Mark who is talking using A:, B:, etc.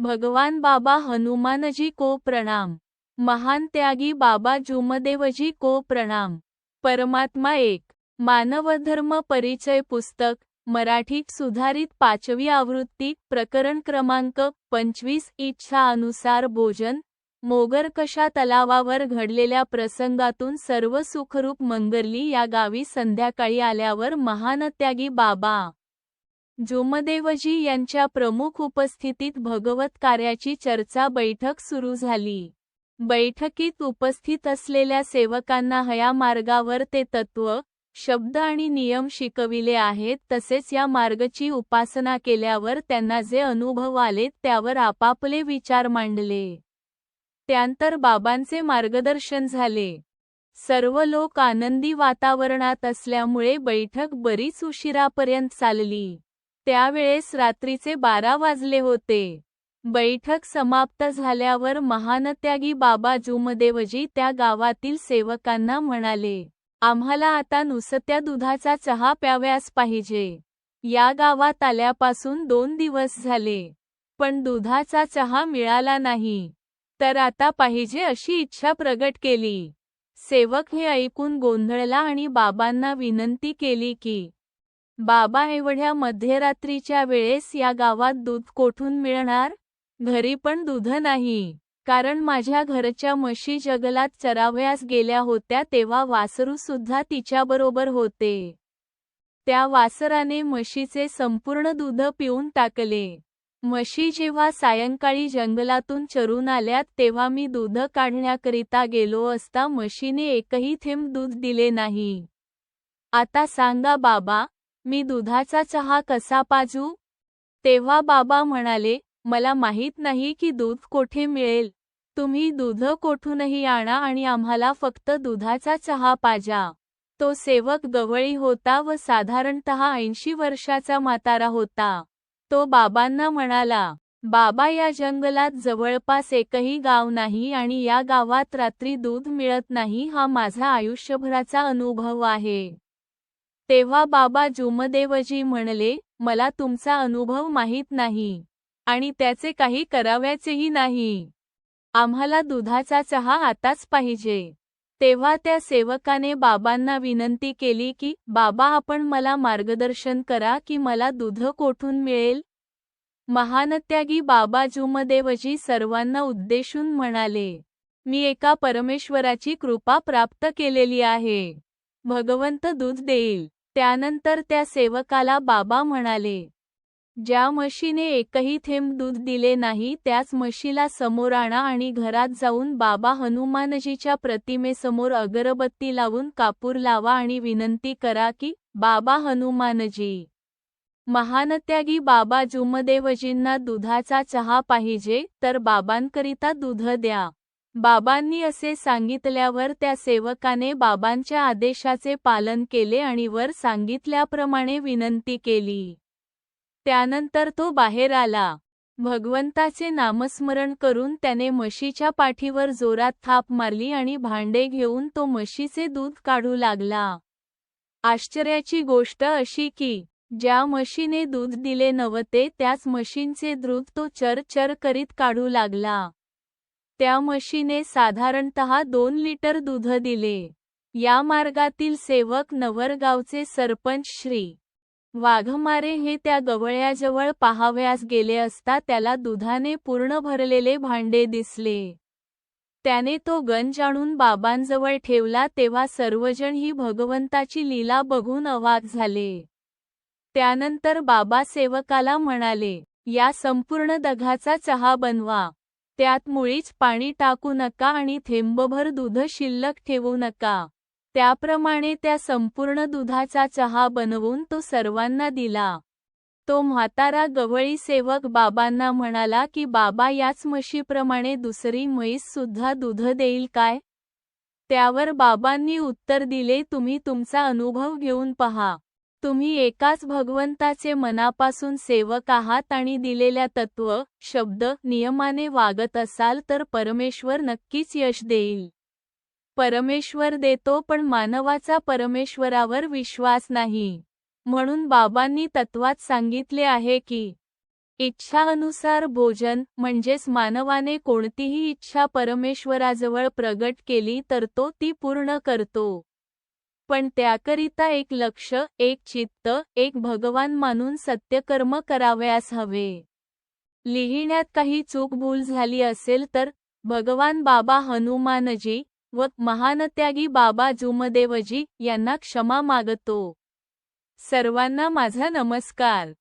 A: भगवान बाबा हनुमानजी को प्रणाम. महान त्यागी बाबा जुमदेवजी को प्रणाम. परमात्मा एक. मानवधर्म परिचय पुस्तक मराठीत सुधारित पाचवी आवृत्ती प्रकरण क्रमांक पंचवीस इच्छा अनुसार भोजन मोगरकशा तलावावर घडलेल्या प्रसंगातून सर्व सुखरूप मंगरली या गावी संध्याकाळी आल्यावर महानत्यागी बाबा. जोमदेवजी यांच्या प्रमुख उपस्थितीत भगवत कार्याची चर्चा बैठक सुरू झाली. बैठकीत उपस्थित असलेल्या सेवकांना हया मार्गावर ते तत्व शब्द आणि नियम शिकविले आहेत तसेच या मार्गची उपासना केल्यावर त्यांना जे अनुभव आले त्यावर आपापले विचार मांडले. त्यानंतर बाबांचे मार्गदर्शन झाले. सर्व लोक आनंदी वातावरणात असल्यामुळे बैठक बरीच उशिरापर्यंत चालली. त्यावेळेस रात्रीचे बारा वाजले होते. बैठक समाप्त झाल्यावर महानत्यागी बाबा जुमदेवजी त्या गावातील सेवकांना म्हणाले आम्हाला आता नुसत्या दुधाचा चहा प्याव्यास पाहिजे. या गावात आल्यापासून दोन दिवस झाले. पण दुधाचा चहा मिळाला नाही. तर आता पाहिजे अशी इच्छा प्रगट केली. सेवक हे ऐकून गोंधळला आणि बाबांना विनंती केली की बाबा एवढ्या मध्यरात्रीच्या वेळेस या गावात दूध कोठून मिळणार? घरी पण दूध नाही. कारण माझ्या घरच्या म्हशी जगलात चरावयास गेल्या होत्या तेव्हा वासरू सुद्धा तिच्याबरोबर होते. त्या वासराने म्हशीचे संपूर्ण दूध पिऊन टाकले. म्हशी जेव्हा सायंकाळी जंगलातून चरून आल्यात तेव्हा मी दूध काढण्याकरिता गेलो असता म्हशीने एकही थेंब दूध दिले नाही. आता सांगा बाबा मी दुधाचा चहा कसा पाजू? तेव्हा बाबा म्हणाले मला माहीत नाही की दूध कोठे मिळेल. तुम्ही दूध कोठूनही आणा आणि आम्हाला फक्त दुधाचा चहा पाजा. तो सेवक गवळी होता व साधारणतः ऐंशी वर्षाचा म्हातारा होता. तो बाबांना म्हणाला बाबा या जंगलात जवळपास एकही गाव नाही आणि या गावात रात्री दूध मिळत नाही हा माझा आयुष्यभराचा अनुभव आहे. तेव्हा बाबा जुमदेवजी म्हणले मला तुमचा अनुभव माहीत नाही आणि त्याचे काही करावयाचेही नाही. आम्हाला दुधाचा चहा आताच पाहिजे. तेव्हा त्या सेवकाने बाबांना विनंती केली की बाबा आपण मला मार्गदर्शन करा की मला दूध कोठून मिळेल? महानत्यागी बाबा जुमदेवजी सर्वांना उद्देशून म्हणाले मी एका परमेश्वराची कृपा प्राप्त केलेली आहे. भगवंत दूध देईल. त्यानंतर त्या सेवकाला बाबा म्हणाले ज्या म्हशीने एकही थेंब दूध दिले नाही त्याच म्हशीला समोर आणा आणि घरात जाऊन बाबा हनुमानजीच्या प्रतिमेसमोर अगरबत्ती लावून कापूर लावा आणि विनंती करा की बाबा हनुमानजी महानत्यागी बाबा जुमदेवजींना दुधाचा चहा पाहिजे तर बाबांकरिता दूध द्या. बाबांनी असे सांगितल्यावर त्या सेवकाने बाबांच्या आदेशाचे पालन केले आणि वर सांगितल्याप्रमाणे विनंती केली. त्यानंतर तो बाहेर आला. भगवंताचे नामस्मरण करून त्याने म्हशीच्या पाठीवर जोरात थाप मारली आणि भांडे घेऊन तो म्हशीचे दूध काढू लागला. आश्चर्याची गोष्ट अशी की ज्या म्हशीने दूध दिले नव्हते त्याच म्हशींचे दूध तो चर चर करीत काढू लागला. त्या म्हशीने साधारणतः दोन लिटर दूध दिले. या मार्गातील सेवक नवरगावचे सरपंच श्री. वाघमारे हे त्या गवळ्याजवळ पाहावयास गेले असता त्याला दुधाने पूर्ण भरलेले भांडे दिसले. त्याने तो गंज आणून बाबांजवळ ठेवला तेव्हा सर्वजण ही भगवंताची लीला बघून अवाक झाले. त्यानंतर बाबा सेवकाला म्हणाले या संपूर्ण दघाचा चहा बनवा. त्यात मुळीच पाणी टाकू नका आणि थेंबभर दूध शिल्लक ठेवू नका. त्याप्रमाणे त्या संपूर्ण दुधाचा चहा बनवून तो सर्वांना दिला. तो म्हातारा गवळी सेवक बाबांना म्हणाला की बाबा याच म्हशीप्रमाणे दुसरी म्हैस सुद्धा दूध देईल काय? त्यावर बाबांनी उत्तर दिले तुम्ही तुमचा अनुभव घेऊन पहा. तुम्ही एकाच भगवंताचे मनापासून सेवक आहात आणि दिलेल्या तत्व शब्द नियमाने वागत असाल तर परमेश्वर नक्कीच यश देईल. परमेश्वर देतो पण मानवाचा परमेश्वरावर विश्वास नाही. म्हणून बाबांनी तत्वात सांगितले आहे की इच्छानुसार भोजन म्हणजेच मानवाने कोणतीही इच्छा परमेश्वराजवळ प्रगट केली तर तो ती पूर्ण करतो. पण त्याकरिता एक लक्ष एक चित्त एक भगवान मानून सत्यकर्म करावयास हवे. लिहिण्यात काही चूक भूल झाली असेल तर भगवान बाबा हनुमानजी व महानत्यागी बाबा जुमदेवजी यांना क्षमा मागतो. सर्वांना माझा नमस्कार.